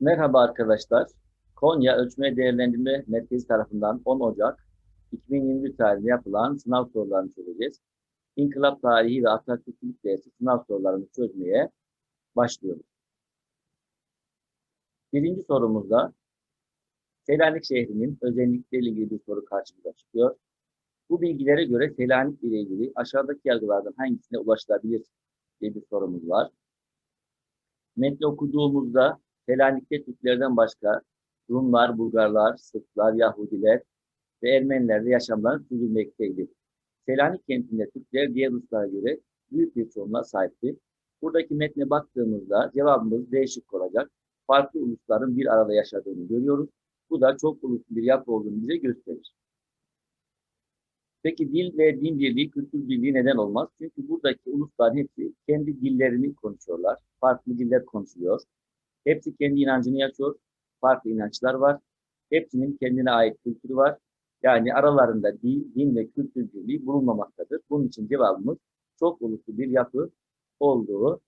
Merhaba arkadaşlar. Konya Ölçme Değerlendirme Merkezi tarafından 10 Ocak 2021 tarihinde yapılan sınav sorularını çözeceğiz. İnkılap tarihi ve Atatürkçülük dersi sınav sorularını çözmeye başlıyoruz. Birinci sorumuzda Selanik şehrinin özellikleriyle ilgili bir soru karşımıza çıkıyor. Bu bilgilere göre Selanik ile ilgili aşağıdaki yargılardan hangisine ulaşılabilir diye bir sorumuz var. Metni okuduğumuzda Selanik'te Türklerden başka Rumlar, Bulgarlar, Sırplar, Yahudiler ve Ermeniler de yaşamlarını sürdürmekteydi. Selanik kentinde Türkler diğer Ruslara göre büyük bir çoğunluğa sahipti. Buradaki metne baktığımızda cevabımız değişik olacak. Farklı ulusların bir arada yaşadığını görüyoruz. Bu da çok uluslu bir yapı olduğunu bize gösterir. Peki dil ve din birliği, kültür birliği neden olmaz? Çünkü buradaki ulusların hepsi kendi dillerini konuşuyorlar. Farklı diller konuşuluyor. Hepsi kendi inancını yaşıyor. Farklı inançlar var. Hepsinin kendine ait kültürü var. Yani aralarında din, din ve kültür birliği bulunmamaktadır. Bunun için cevabımız çok uluslu bir yapı olduğu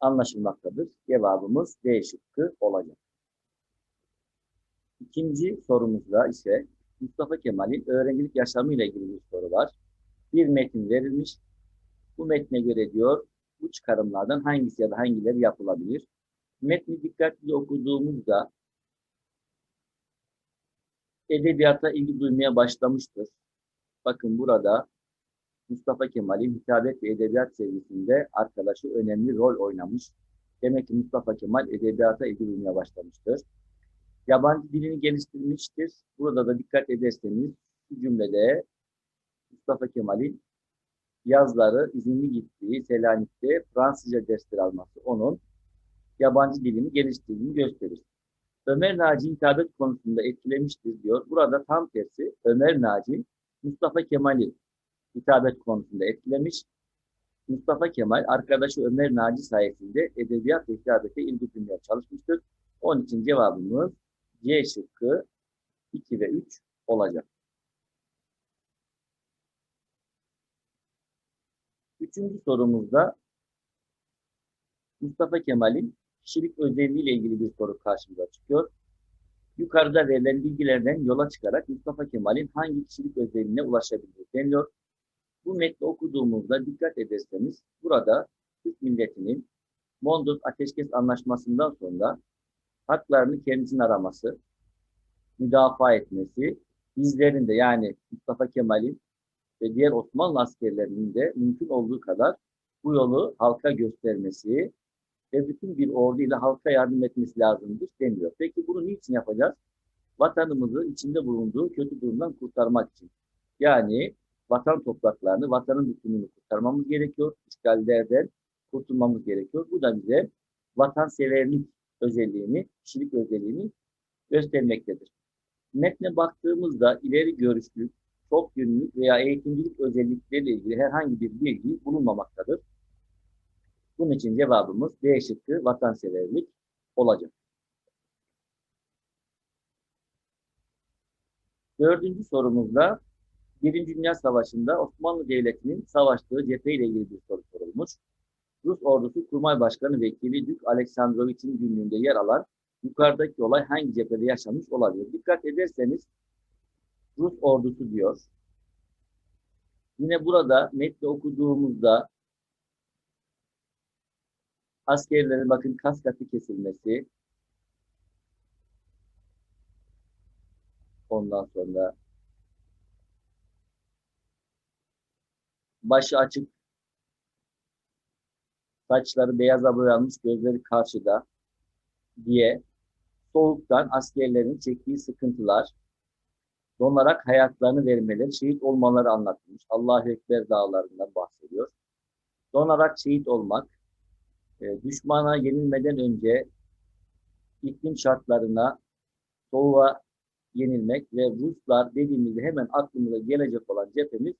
anlaşılmaktadır. Cevabımız D şıkkı olacak. İkinci sorumuzda ise Mustafa Kemal'in öğrencilik yaşamı ile ilgili bir soru var. Bir metin verilmiş. Bu metne göre diyor bu çıkarımlardan hangisi ya da hangileri yapılabilir? Metni dikkatli okuduğumuzda edebiyata ilgi duymaya başlamıştır. Bakın burada Mustafa Kemal'in hitabet ve edebiyat sevgisinde arkadaşı önemli rol oynamış. Demek ki Mustafa Kemal edebiyata ilgi duymaya başlamıştır. Yabancı dilini geliştirmiştir. Burada da dikkat ederseniz bu cümlede Mustafa Kemal'in yazları izinli gittiği Selanik'te Fransızca dersler alması onun yabancı dilini geliştirdiğini gösterir. Ömer Naci hitabet konusunda etkilemiştir diyor. Burada tam tersi Ömer Naci Mustafa Kemal'i hitabet konusunda etkilemiş. Mustafa Kemal arkadaşı Ömer Naci sayesinde edebiyat ve hitabete ilgi duymaya çalışmıştır. Onun için cevabımız C şıkkı 2 ve 3 olacak. Üçüncü sorumuzda Mustafa Kemal'in kişilik özelliğiyle ilgili bir soru karşımıza çıkıyor. Yukarıda verilen bilgilerden yola çıkarak Mustafa Kemal'in hangi kişilik özelliğine ulaşabilir deniliyor. Bu metni okuduğumuzda dikkat ederseniz burada Türk milletinin Mondros Ateşkes Anlaşması'ndan sonra haklarını kendisinin araması, müdafaa etmesi, bizlerin de yani Mustafa Kemal'in ve diğer Osmanlı askerlerinin de mümkün olduğu kadar bu yolu halka göstermesi ve bütün bir ordu ile halka yardım etmesi lazımdır deniyor. Peki bunu niçin yapacağız? Vatanımızı içinde bulunduğu kötü durumdan kurtarmak için. Yani vatan topraklarını, vatanın bütünlüğünü kurtarmamız gerekiyor. İşgallerden kurtulmamız gerekiyor. Bu da bize vatanseverlik özelliğini, kişilik özelliğini göstermektedir. Metne baktığımızda ileri görüşlülük, çok yönlülük veya eğitimcilik özellikleriyle ilgili herhangi bir bilgi bulunmamaktadır. Bunun için cevabımız D şıkkı vatanseverlik olacak. Dördüncü sorumuzda Birinci Dünya Savaşı'nda Osmanlı Devleti'nin savaştığı cephe ile ilgili bir soru sorulmuş. Rus ordusu Kurmay Başkanı Vekili Dük Aleksandroviç'in günlüğünde yer alan yukarıdaki olay hangi cephede yaşanmış olabilir? Dikkat ederseniz Rus ordusu diyor. Yine burada metni okuduğumuzda askerlerin bakın kas katı kesilmesi ondan sonra başı açık saçları beyaza boyanmış gözleri karşıda diye soğuktan askerlerin çektiği sıkıntılar donarak hayatlarını vermeleri, şehit olmaları anlatılmış. Allahu Ekber dağlarından bahsediyor. Donarak şehit olmak, e, düşmana yenilmeden önce iklim şartlarına, soğuğa yenilmek ve Ruslar dediğimizde hemen aklımıza gelecek olan cephemiz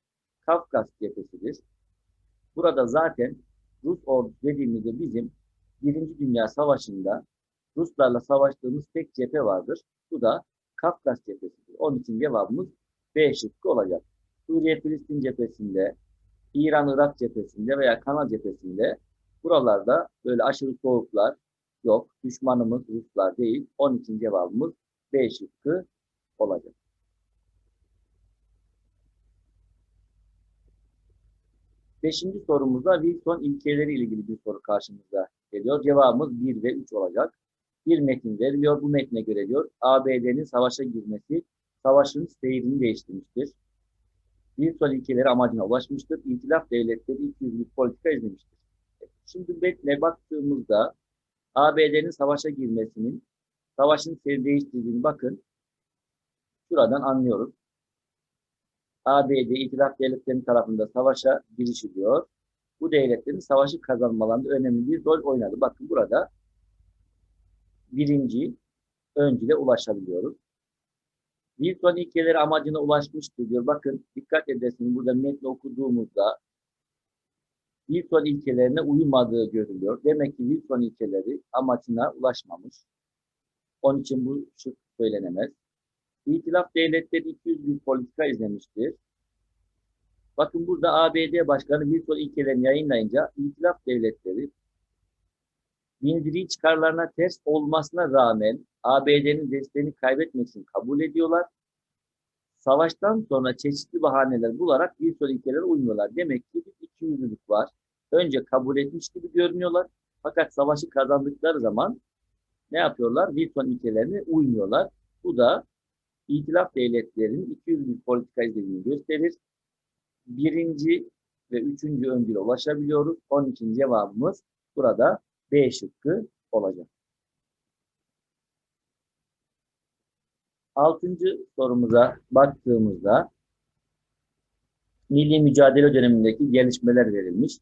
Kafkas cephesidir. Burada zaten Rus ordusu dediğimizde bizim Birinci Dünya Savaşı'nda Ruslarla savaştığımız tek cephe vardır. Bu da Kafkas cephesidir. Onun için cevabımız B şıkkı olacak. Suriye-Filistin cephesinde, İran-Irak cephesinde veya Kanal cephesinde buralarda böyle aşırı soğuklar, Yok. Düşmanımız Ruslar değil. Onun için cevabımız B şıkkı olacak. Beşinci sorumuzda Wilson ilkeleri ilgili bir soru karşımıza geliyor. Cevabımız 1 ve 3 olacak. Bir metin veriliyor. Bu metne göre diyor ABD'nin savaşa girmesi savaşın seyrini değiştirmiştir. Wilson ilkeleri amacına ulaşmıştır. İtilaf devletleri ilk yüzlük politika izlemiştir. Şimdi metne baktığımızda ABD'nin savaşa girmesinin savaşın seyrini değiştirdiğini bakın. Şuradan anlıyoruz. ABD itilaf devletlerinin tarafında savaşa girişiliyor. Bu devletlerin savaşı kazanmalarında önemli bir rol oynadı. Bakın burada birinci öncüle ulaşabiliyoruz. Wilson ilkeleri amacına ulaşmıştır diyor. Bakın dikkat edersiniz burada metni okuduğumuzda Wilson ilkelerine uymadığı görülüyor. Demek ki Wilson ilkeleri amacına ulaşmamış. Onun için bu şık söylenemez. İtilaf devletleri 200 bir politika izlemiştir. Bakın burada ABD Başkanı Wilson ilkelerini yayınlayınca İtilaf devletleri bildiriği çıkarlarına ters olmasına rağmen ABD'nin desteğini kaybetmek için kabul ediyorlar. Savaştan sonra çeşitli bahaneler bularak Wilson ilkelere uymuyorlar. Demek ki bir ikiyüzlülük var. Önce kabul etmiş gibi görünüyorlar. Fakat savaşı kazandıkları zaman ne yapıyorlar? Wilson ilkelerine uymuyorlar. Bu da İtilaf devletlerinin 200 bir politika izlediğini gösterir. Birinci ve üçüncü öncüle ulaşabiliyoruz. Onun için cevabımız burada B şıkkı olacak. Altıncı sorumuza baktığımızda milli mücadele dönemindeki gelişmeler verilmiş.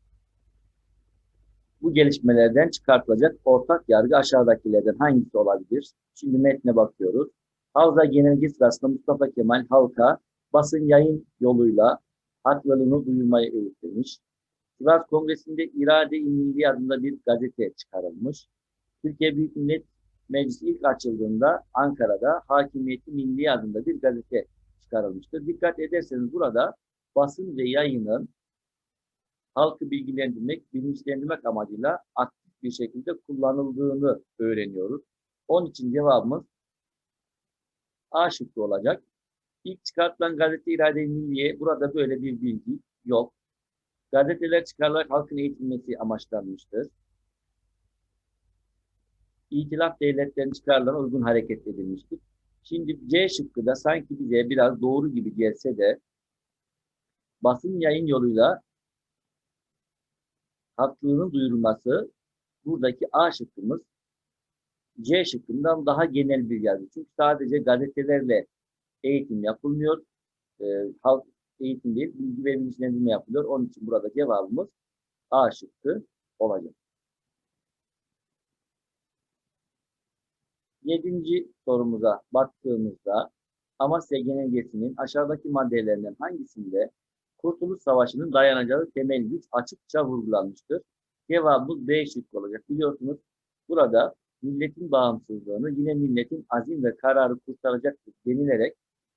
Bu gelişmelerden çıkartılacak ortak yargı aşağıdakilerden hangisi olabilir? Şimdi metne bakıyoruz. Havza Genelge sırasında Mustafa Kemal halka basın yayın yoluyla haklılığını duyurmayı öğütlemiş. Sivas Kongresi'nde İrade-i Milli adında bir gazete çıkarılmış. Türkiye Büyük Millet Meclisi ilk açıldığında Ankara'da Hakimiyeti Milli adında bir gazete çıkarılmıştır. Dikkat ederseniz burada basın ve yayının halkı bilgilendirmek, bilinçlendirmek amacıyla aktif bir şekilde kullanıldığını öğreniyoruz. Onun için cevabımız A şıkkı olacak. İlk çıkartılan gazete irade-i milliye burada böyle bir bilgi yok. Gazeteler çıkarılarak halkın eğitilmesi amaçlanmıştır. İtilaf devletlerinin çıkarlarına uygun hareket edilmiştir. Şimdi C şıkkı da sanki bize biraz doğru gibi gelse de basın yayın yoluyla haklılığının duyurulması buradaki A şıkkımız C şıkkından daha genel bir yazı. Çünkü sadece gazetelerle eğitim yapılmıyor. E, halk eğitim değil, bilgi ve bilinçlendirme yapılıyor. Onun için burada cevabımız A şıkkı olacak. Yedinci sorumuza baktığımızda Amasya Genelgesi'nin aşağıdaki maddelerinden hangisinde Kurtuluş Savaşı'nın dayanacağı temel güç açıkça vurgulanmıştır? Cevabımız B şıkkı olacak. Biliyorsunuz burada milletin bağımsızlığını yine milletin azim ve kararı kurtaracaktır denilerek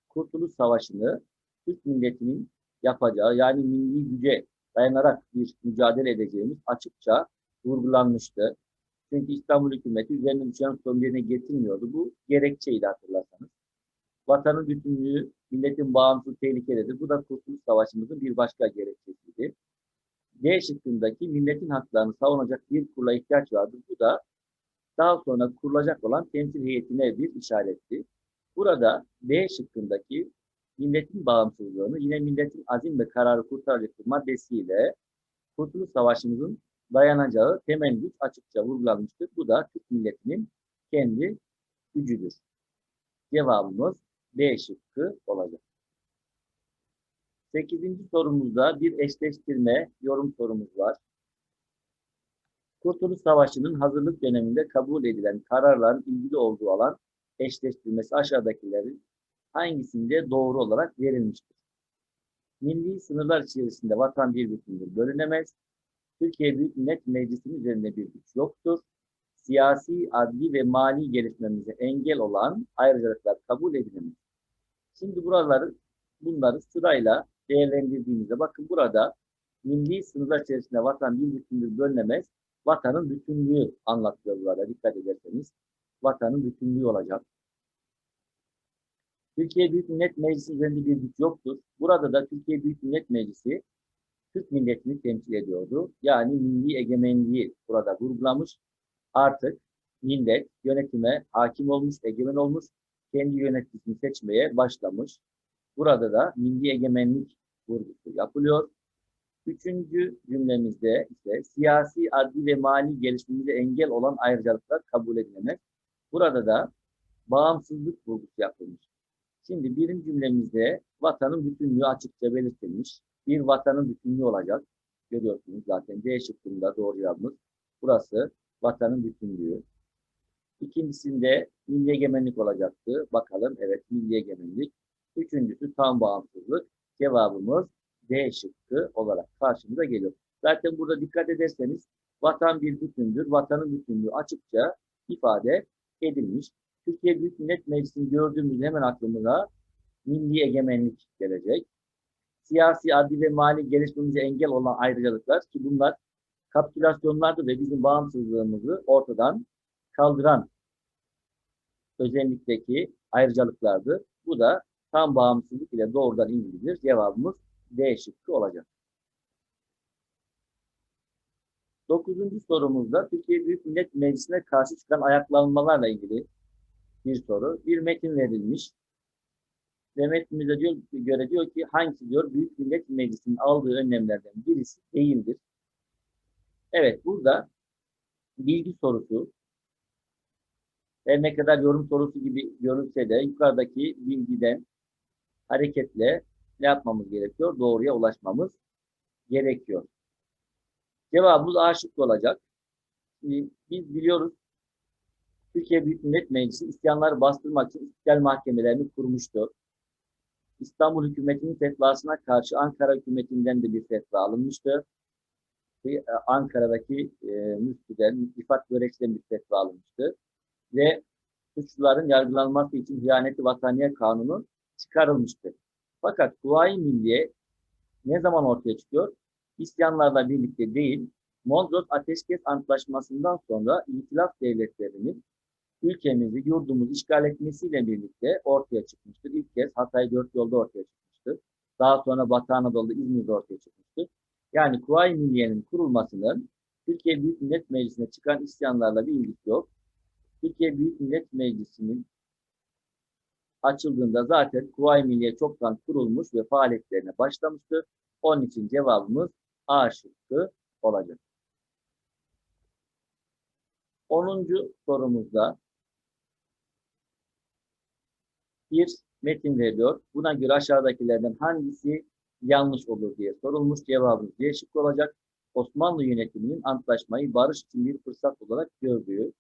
Kurtuluş Savaşı'nı Türk milletinin yapacağı yani milli güce dayanarak bir mücadele edeceğimiz açıkça vurgulanmıştı. Çünkü İstanbul hükümeti üzerine düşen sorun yerine getirmiyordu. Bu gerekçeydi hatırlarsanız. Vatanın bütünlüğü, milletin bağımsız tehlikededir. Bu da Kurtuluş Savaşımızın bir başka gerekçesiydi. D şıkkındaki milletin haklarını savunacak bir kurula ihtiyaç vardır. Bu da daha sonra kurulacak olan temsil heyetine bir işaretti. Burada D şıkkındaki milletin bağımsızlığını yine milletin azim ve kararı kurtaracaktır maddesiyle Kurtuluş Savaşımızın dayanacağı temel güç açıkça vurgulanmıştır. Bu da Türk milletinin kendi gücüdür. Cevabımız B şıkkı olacak. Sekizinci sorumuzda bir eşleştirme yorum sorumuz var. Kurtuluş Savaşı'nın hazırlık döneminde kabul edilen kararların ilgili olduğu alan eşleştirmesi aşağıdakilerin hangisinde doğru olarak verilmiştir? Milli sınırlar içerisinde vatan bir bütündür, bölünemez. Türkiye Büyük Millet Meclisi'nin üzerinde bir güç yoktur. Siyasi, adli ve mali gelişmemize engel olan ayrıcalıklar kabul edilemez. Şimdi buraları, bunları sırayla değerlendirdiğimizde bakın burada milli sınırlar içerisinde vatan bir bütündür, bölünemez. vatanın bütünlüğü anlatıyor burada. Dikkat ederseniz vatanın bütünlüğü olacak. Türkiye Büyük Millet Meclisi üzerinde bir güç yoktur. Burada da Türkiye Büyük Millet Meclisi Türk milletini temsil ediyordu. Yani milli egemenliği burada vurgulamış. Artık millet yönetime hakim olmuş, egemen olmuş, kendi yöneticisini seçmeye başlamış. Burada da milli egemenlik vurgusu yapılıyor. Üçüncü cümlemizde ise siyasi, adli ve mali gelişimimize engel olan ayrıcalıklar kabul edilemez. Burada da bağımsızlık vurgusu yapılmış. Şimdi birinci cümlemizde vatanın bütünlüğü açıkça belirtilmiş. Bir vatanın bütünlüğü olacak. Görüyorsunuz zaten C şıkkında doğru cevabımız. Burası vatanın bütünlüğü. İkincisinde milli egemenlik olacaktı. Bakalım evet milli egemenlik. Üçüncüsü tam bağımsızlık. Cevabımız D şıkkı olarak karşımıza geliyor. Zaten burada dikkat ederseniz vatan bir bütündür. Vatanın bütünlüğü açıkça ifade edilmiş. Türkiye Büyük Millet Meclisi'ni gördüğümüzde hemen aklımıza milli egemenlik gelecek. Siyasi, adli ve mali gelişmemize engel olan ayrıcalıklar ki bunlar kapitülasyonlardı ve bizim bağımsızlığımızı ortadan kaldıran özellikteki ayrıcalıklardı. Bu da tam bağımsızlık ile doğrudan ilgilidir. Cevabımız D şıkkı olacak. Dokuzuncu sorumuzda Türkiye Büyük Millet Meclisi'ne karşı çıkan ayaklanmalarla ilgili bir soru. Bir metin verilmiş. Ve metnimizde diyor, göre diyor ki hangisi diyor Büyük Millet Meclisi'nin aldığı önlemlerden birisi değildir. Evet burada bilgi sorusu her ne kadar yorum sorusu gibi görünse de yukarıdaki bilgiden hareketle ne yapmamız gerekiyor? Doğruya ulaşmamız gerekiyor. Cevabımız A şıkkı olacak. Şimdi biz biliyoruz Türkiye Büyük Millet Meclisi isyanları bastırmak için istiklal mahkemelerini kurmuştu. İstanbul hükümetinin fetvasına karşı Ankara hükümetinden de bir fetva alınmıştı. Ve Ankara'daki e, müftüden, İfat Börekçi'den bir fetva alınmıştı. Ve suçluların yargılanması için Hıyaneti Vataniye Kanunu çıkarılmıştı. Fakat Kuvayi Milliye ne zaman ortaya çıkıyor? İsyanlarla birlikte değil, Mondros Ateşkes Antlaşması'ndan sonra İtilaf devletlerinin ülkemizi, yurdumuzu işgal etmesiyle birlikte ortaya çıkmıştır. İlk kez Hatay Dört Yolda ortaya çıkmıştır. Daha sonra Batı Anadolu'da İzmir'de ortaya çıkmıştır. Yani Kuvayi Milliye'nin kurulmasının Türkiye Büyük Millet Meclisi'ne çıkan isyanlarla bir ilgisi yok. Türkiye Büyük Millet Meclisi'nin açıldığında zaten Kuvayi Milliye çoktan kurulmuş ve faaliyetlerine başlamıştı. Onun için cevabımız A şıkkı olacak. 10. sorumuzda bir metin veriliyor. Buna göre aşağıdakilerden hangisi yanlış olur diye sorulmuş. Cevabımız C şıkkı olacak. Osmanlı yönetiminin antlaşmayı barış için bir fırsat olarak gördüğü.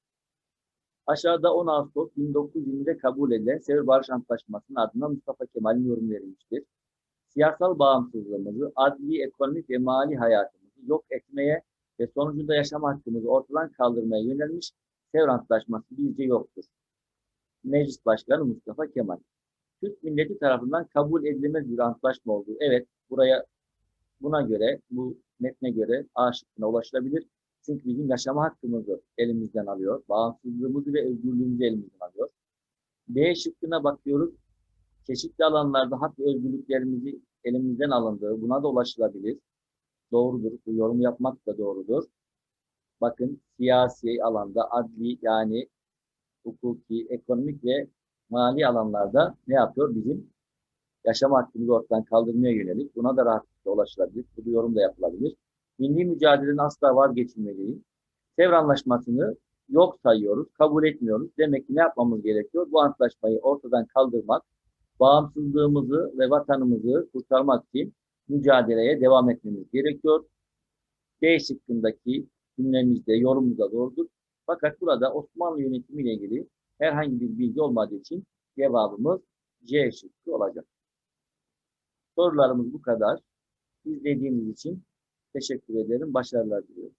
Aşağıda 10 Ağustos 1920'de kabul edilen Sevr Barış Antlaşması'nın ardından Mustafa Kemal'in yorum verilmiştir. Siyasal bağımsızlığımızı, adli, ekonomik ve mali hayatımızı yok etmeye ve sonucunda yaşam hakkımızı ortadan kaldırmaya yönelmiş Sevr Antlaşması bizce yoktur. Meclis Başkanı Mustafa Kemal. Türk milleti tarafından kabul edilemez bir antlaşma olduğu. Evet, buraya buna göre, bu metne göre A şıkkına ulaşılabilir. Çünkü bizim yaşama hakkımızı elimizden alıyor. Bağımsızlığımızı ve özgürlüğümüzü elimizden alıyor. B şıkkına bakıyoruz. Çeşitli alanlarda hak ve özgürlüklerimizi elimizden alındığı, buna da ulaşılabilir. Doğrudur. Bu yorum yapmak da doğrudur. Bakın siyasi alanda, adli yani hukuki, ekonomik ve mali alanlarda ne yapıyor? Bizim yaşam hakkımızı ortadan kaldırmaya yönelik. Buna da rahatlıkla ulaşılabilir. Bu yorum da yapılabilir. Milli mücadelenin asla vazgeçilmediği Sevr Anlaşması'nı yok sayıyoruz, kabul etmiyoruz. Demek ki ne yapmamız gerekiyor? Bu antlaşmayı ortadan kaldırmak, bağımsızlığımızı ve vatanımızı kurtarmak için mücadeleye devam etmemiz gerekiyor. D şıkkındaki cümlemizde, yorumumuzda doğrudur. Fakat burada Osmanlı yönetimiyle ilgili herhangi bir bilgi olmadığı için cevabımız C şıkkı olacak. Sorularımız bu kadar. İzlediğiniz için teşekkür ederim. Başarılar diliyorum.